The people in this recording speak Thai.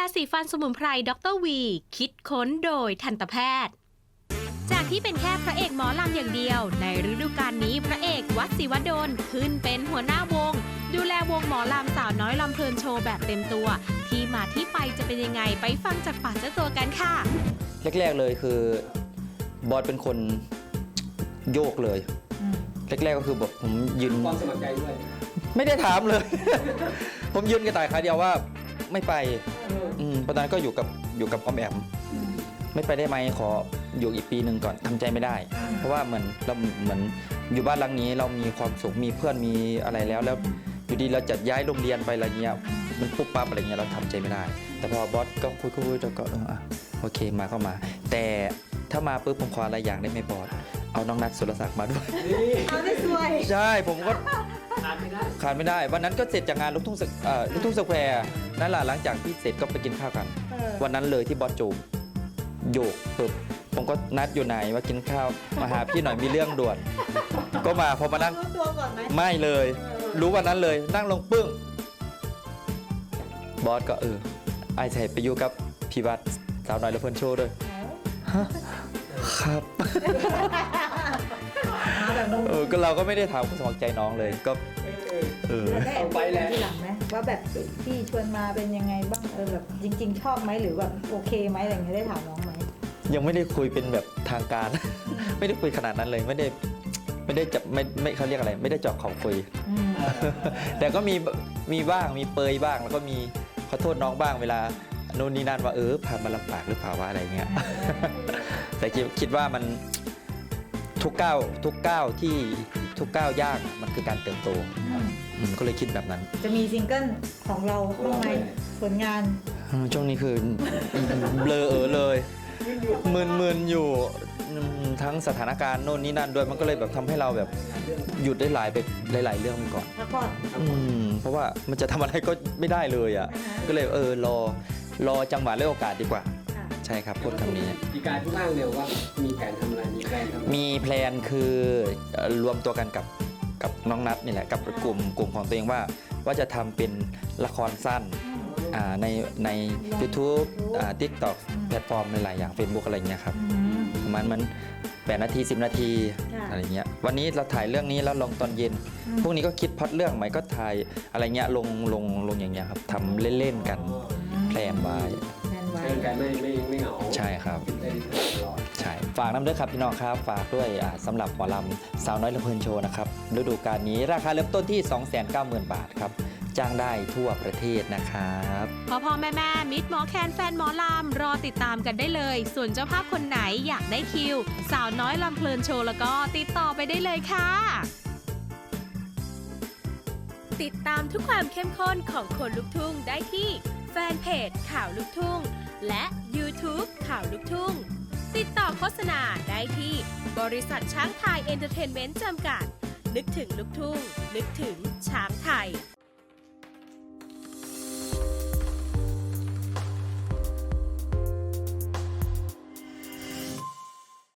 าสีฟันสมุนไพรดรวี คิดค้นโดยทันตแพทย์ จากที่เป็นแค่พระเอกหมอลำอย่างเดียว ในฤดูกาลนี้พระเอกวัดศิวดลขึ้นเป็นหัวหน้าวง ดูแลวงหมอลำสาวน้อยลำเพลินโชว์แบบเต็มตัว ที่มาที่ไปจะเป็นยังไงไปฟังจากปากเจ้าตัวกันค่ะ แรกๆเลยคือบอสเป็นคนโยกเลย แรกๆก็คือแบบผมยืนความสมัครใจด้วย ไม่ได้ถามเลย ผมยืนกระต่ายขาเดียวว่า ไม่ไปอืมตอนนั้นก็อยู่กับอยู่กับออมแอม ไม่ไปได้ไหมขออยู่อีกปีหนึ่งก่อนทำใจไม่ได้ เพราะว่าเหมือนเราเหมือนอยู่บ้านหลังนี้เรามีความสุขมีเพื่อนมีอะไรแล้วแล้วอยู่ดีเราจะย้ายโรงเรียนไปอะไรเงี้ยมันปุ๊บปั๊บอะไรเงี้ยเราทำใจไม่ได้ แต่พอบอสก็คุยคุยๆแล้วก็เอออะโอเคมาเข้ามา แต่ถ้ามาปุ๊บผมขออะไรอย่างได้ไหมบอสเอาน้องนัทสุรศักดิ์มาด้วย เอาได้สวย ใช่ผมก็ ขาดไม่ได้ขาดไม่ได้ วันนั้นก็เสร็จจากงานลูกทุ่งสเอ่อลูกทุ่งสแควร์นั่นแหละหลังจากที่เสร็จก็ไปกินข้าวกัน เออ วันนั้นเลยที่บอสจูมโยกปึ๊บผมก็นัดอยู่ไหนว่ากินข้าวมาหาพี่หน่อยมีเรื่องด่วน ก็มาพอมานั่ง รู้ตัวก่อนไหม ไม่เลยรู้วันนั้นเลย นั่งลงปึ้ง บอสก็เออ ไอ้ใส่ไปอยู่กับพี่วัดสาวน้อยและเพื่อนโชว์ด้วย ครับมาแบบงง เออก็เราก็ไม่ได้ถามความสมัครใจน้องเลยก็เออได้แอบไปแล้วทีหลังไหมว่าแบบพี่ชวนมาเป็นยังไงบ้างเออแบบจริง ๆ ชอบไหมหรือแบบโอเคไหมอะไรอย่างเงี้ยได้ถามน้องไหมยังไม่ได้คุยเป็นแบบทางการ ไม่ได้คุยขนาดนั้นเลยไม่ได้ไม่ได้จะไม่ไม่เขาเรียกอะไร ไม่ได้เจาะเขาคุย อืมแต่ก็มีมีบ้างมีเปยบ้าง แล้วก็มีขอโทษน้องบ้างเวลาโน่นนี่นั่นว่าเออผ่านมาลำบากหรือเปล่าว่าอะไรเงี้ย แต่คิดคิดว่ามัน ทุกก้าวทุกก้าวที่ทุกก้าวย่างอะมันคือการเติบโตอืมอืมก็เลยคิดแบบนั้น จะมีซิงเกิลของเราบ้างไหมผลงาน อืมช่วงนี้คือ เบลอเออเลยมึนมึนๆอยู่อืมทั้งสถานการณ์โน่นนี่นั่นด้วยมันก็เลยแบบทำให้เราแบบหยุดได้หลายไปหลายๆเรื่องไปก่อน พักผ่อนอืมเพราะว่ามันจะทำอะไรก็ไม่ได้เลยอะอ่าฮะก็เลยเออรอรอจังหวะและโอกาสดีกว่าค่ะใช่ครับพูดคำนี้อีการที่ว่างเร็วว่ามีแผนทำอะไรมีแผนทำอะไรมีแพลนคือเอ่อรวมตัวกันกับกับน้องนัทนี่แหละกับกลุ่มกลุ่มของตัวเองว่า ว่าจะทำเป็นละครสั้นอ่าในใน YouTube อ่า TikTok แพลตฟอร์มหลายๆอย่าง Facebook อะไรเงี้ยครับอืม ประมันมันแปดนาที 10 นาทีค่ะ อะไรเงี้ยวันนี้เราถ่ายเรื่องนี้แล้วลงตอนเย็นอืมพวกนี้ก็คิดพล็อดเรื่องใหม่ก็ถ่ายอะไรเงี้ยลงลงลงอย่างเงี้ยครับทำเล่นๆกันแพลนไว้ แพลนไว้เชิญกันไม่ไม่ไม่เหงาใช่ครับ ได้ตลอด ใช่ ฝากน้ำด้วยครับพี่น้องครับ ฝากด้วยอ่าสำหรับหมอลำสาวน้อยลำเพลินโชว์นะครับฤดูกาลนี้ราคาเริ่มต้นที่ 290,000 บาทครับ จ้างได้ทั่วประเทศนะครับ พ่อพ่อแม่แม่มิตรหมอแคนแฟนหมอลำรอติดตามกันได้เลย ส่วนเจ้าภาพคนไหนอยากได้คิว สาวน้อยลำเพลินโชว์แล้วก็ติดต่อไปได้เลยค่ะ ติดตามทุกความเข้มข้นของคนลุกทุ่งได้ที่แฟนเพจข่าวลุกทุ่ง และ YouTube ข่าวลุกทุ่ง ติดต่อโฆษณาได้ที่บริษัทช้างไทยเอนเตอร์เทนเมนต์จำกัด นึกถึงลุกทุ่ง นึกถึงช้างไทย